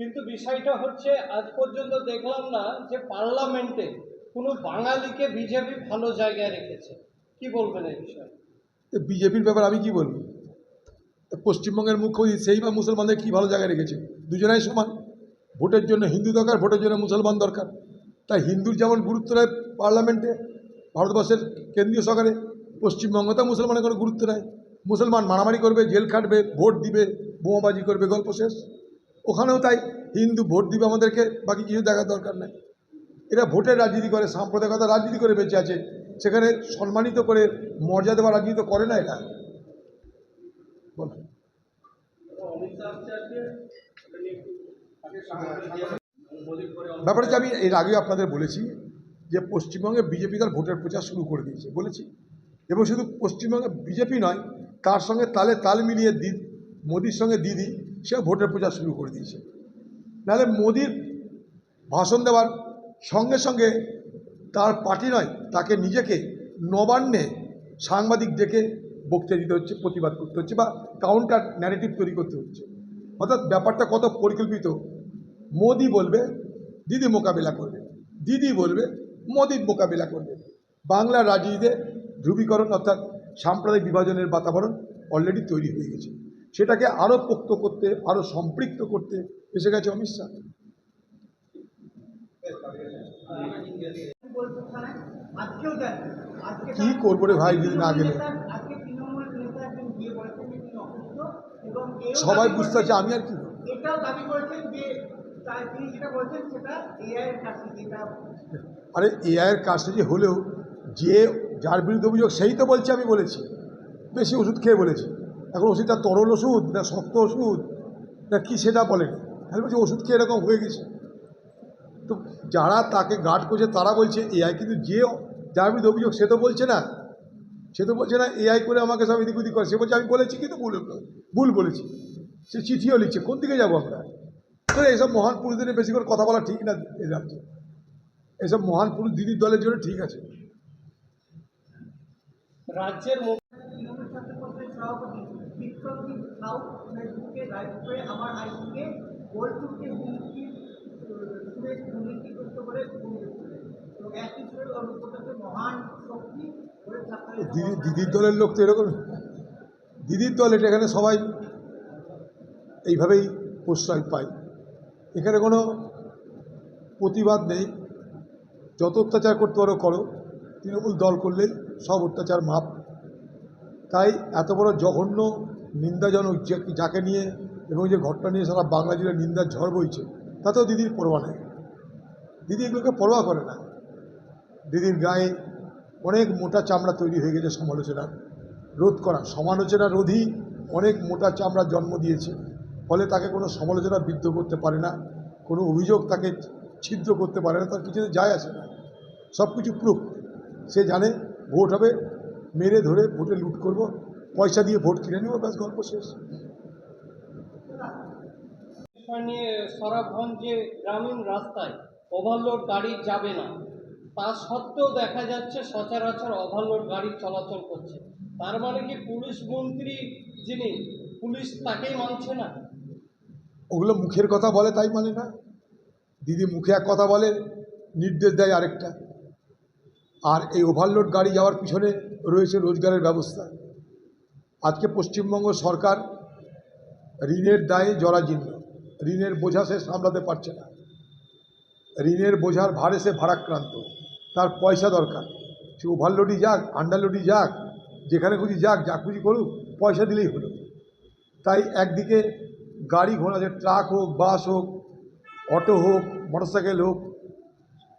কিন্তু বিষয়টা হচ্ছে, আজ পর্যন্ত দেখলাম না যে পার্লামেন্টে কোনো বাঙালিকে বিজেপি ভালো জায়গায় রেখেছে। কি বলবেন এই বিষয়ে? বিজেপির ব্যাপার আমি কি বলব? পশ্চিমবঙ্গের মুখ্যমন্ত্রী সেই বা মুসলমানদের কি ভালো জায়গায় রেখেছে? দুজনাই সমান। ভোটের জন্য হিন্দু দরকার, ভোটের জন্য মুসলমান দরকার। তাই হিন্দুর যেমন গুরুত্ব নেয় পার্লামেন্টে, ভারতবর্ষের কেন্দ্রীয় সরকারে পশ্চিমবঙ্গতেও মুসলমানের কোনো গুরুত্ব নেয় মুসলমান মারামারি করবে, জেল খাটবে, ভোট দিবে, বোমাবাজি করবে, গল্প শেষ। ওখানেও তাই হিন্দু ভোট দিবে আমাদেরকে, বাকি কিছু দেখার দরকার নেই। এরা ভোটের রাজনীতি করে সাম্প্রদায়িকতা রাজনীতি করে বেঁচে আছে। সেখানে সম্মানিত করে মর্যাদা বা রাজনীতি করে না বলো। ব্যাপারটা আমি এর আগে আপনাদের বলেছি যে পশ্চিমবঙ্গে বিজেপি তার ভোটের প্রচার শুরু করে দিয়েছে, বলেছি। এবং শুধু পশ্চিমবঙ্গে বিজেপি নয়, তার সঙ্গে তালে তাল মিলিয়ে দি, মোদির সঙ্গে দিদি সে ভোটের প্রচার শুরু করে দিয়েছে। নাহলে মোদির ভাষণ দেওয়ার সঙ্গে সঙ্গে তার পার্টি নয়, তাকে নিজেকে নবান্নে সাংবাদিক ডেকে বক্তৃতা দিতে হচ্ছে, প্রতিবাদ করতে হচ্ছে বা কাউন্টার ন্যারেটিভ তৈরি করতে হচ্ছে। অর্থাৎ ব্যাপারটা কত পরিকল্পিত? মোদি বলবে, দিদি মোকাবিলা করবে। দিদি বলবে, মোদি মোকাবিলা করবে। বাংলা রাজনীতিতে ধ্রুবীকরণ অর্থাৎ সাম্প্রদায়িক বিভাজনের বাতাবরণ অলরেডি তৈরি হয়ে গেছে। সেটাকে আরও পোক্ত করতে আরও সম্পৃক্ত করতে এসে গেছে অমিত শাহ। কি করব রে ভাই যদি না গেলে? সবাই বুঝতে পারছে আমি আর কি আরে এআইয়ের কাজটা যে হলেও যে যার বিরুদ্ধে অভিযোগ সেই তো বলছে আমি বলেছি। বেশি ওষুধ খেয়ে বলেছি। এখন ওষুধটা তরল ওষুধ না শক্ত ওষুধ না কি সেটা বলেনি আমি বলছি, ওষুধ খেয়ে এরকম হয়ে গেছে? তো যারা তাকে গার্ড করছে, তারা বলছে এআই কিন্তু যে যার বিরুদ্ধে অভিযোগ, সে তো বলছে না। সে তো বলছে না এআই করে আমাকে সব এদিক ওদিক করে। সে বলছে, আমি বলেছি কিন্তু ভুল ভুল বলেছি। সে চিঠিও লিখছে। কোন দিকে যাব আমরা? তো এইসব মহান পুরুষদের বেশি করে কথা বলা ঠিক না এই রাজ্যে। এসব মহান পুরুষ দিদির দলের জন্য ঠিক আছে। রাজ্যের ফেসবুকে লাইভ করে আমার আইসিকে বোলপুরকে হুমকি সুরেশ করে তো মহান শক্তি দিদি দিদির দলের লোক তো এরকম। দিদির দল এটা এখানে সবাই এইভাবেই প্রশ্রয় পায়। এখানে কোনো প্রতিবাদ নেই। যত অত্যাচার করতে পারো করো। তৃণমূল দল করলেই সব অত্যাচার মাপ তাই এত বড় জঘন্য নিন্দাজনক যে- যাকে নিয়ে এবং যে ঘটনা নিয়ে সারা বাংলা জুড়ে নিন্দার ঝড় বইছে, তাতেও দিদির পরোয়া নেই। দিদি এগুলোকে পরোয়া করে না। দিদির গায়ে অনেক মোটা চামড়া তৈরি হয়ে গেছে সমালোচনার রোধ করা। সমালোচনা রোধই অনেক মোটা চামড়ার জন্ম দিয়েছে, ফলে তাকে কোনো সমালোচনা বিদ্ধ করতে পারে না, কোনো অভিযোগ তাকে ছিদ্র করতে পারে না, তার কিছুতে যায় আসে না। সব কিছু প্রুফ। সে জানে ভোট হবে, মেরে ধরে ভোটে লুট করব পয়সা দিয়ে ভোট কিনে নেব ব্যাস গল্প শেষ। নিয়ে সরাবগঞ্জে গ্রামীণ রাস্তায় ওভারলোড গাড়ি যাবে না তা সত্ত্বেও দেখা যাচ্ছে সচরাচর ওভারলোড গাড়ি চলাচল করছে। তার মানে কি পুলিশ মন্ত্রী যিনি পুলিশ তাকেই মানছে না? ওগুলো মুখের কথা বলে তাই মানে না? দিদি মুখে এক কথা বলে নির্দেশ দেয় আরেকটা। আর এই ওভারলোড গাড়ি যাওয়ার পিছনে রয়েছে রোজগারের ব্যবস্থা। পশ্চিমবঙ্গ সরকার ঋণের দায়ে জরাজীর্ণ। ঋণের বোঝা সে সামলাতে পারছে না। ঋণের বোঝার ভারে সে ভারাক্রান্ত। তার পয়সা দরকার। সে ওভারলোডই যাক আন্ডারলোডই যাক, যেখানে খুঁজি যাক, যা খুঁজি করুক, পয়সা দিলেই হলো। তাই একদিকে গাড়ি ঘোড়া যে ট্রাক হোক, বাস হোক, অটো হোক, মোটরসাইকেল হোক,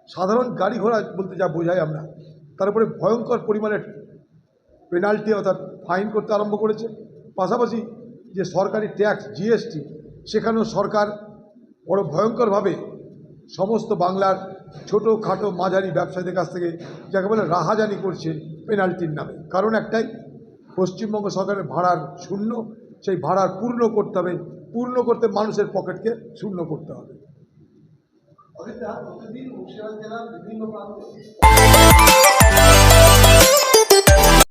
সাধারণ গাড়ি ঘোড়া বলতে যা বোঝাই আমরা তারপরে ভয়ঙ্কর পরিমাণে পেনাল্টি অর্থাৎ ফাইন করতে আরম্ভ করেছে। পাশাপাশি যে সরকারি ট্যাক্স জিএসটি সেখানেও সরকার বড় ভয়ঙ্করভাবে সমস্ত বাংলার ছোটো খাটো মাঝারি ব্যবসায়ীদের কাছ থেকে যাকে বলে রাহাজানি করছে পেনাল্টির নামে। কারণ একটাই, পশ্চিমবঙ্গ সরকারের ভাড়ার শূন্য, সেই ভাড়ার পূর্ণ করতে হবে, পূর্ণ করতে মানুষের পকেটকে শূন্য করতে হবে। প্রতিদিন মুর্শিদাবাদ জেলার বিভিন্ন প্রান্তে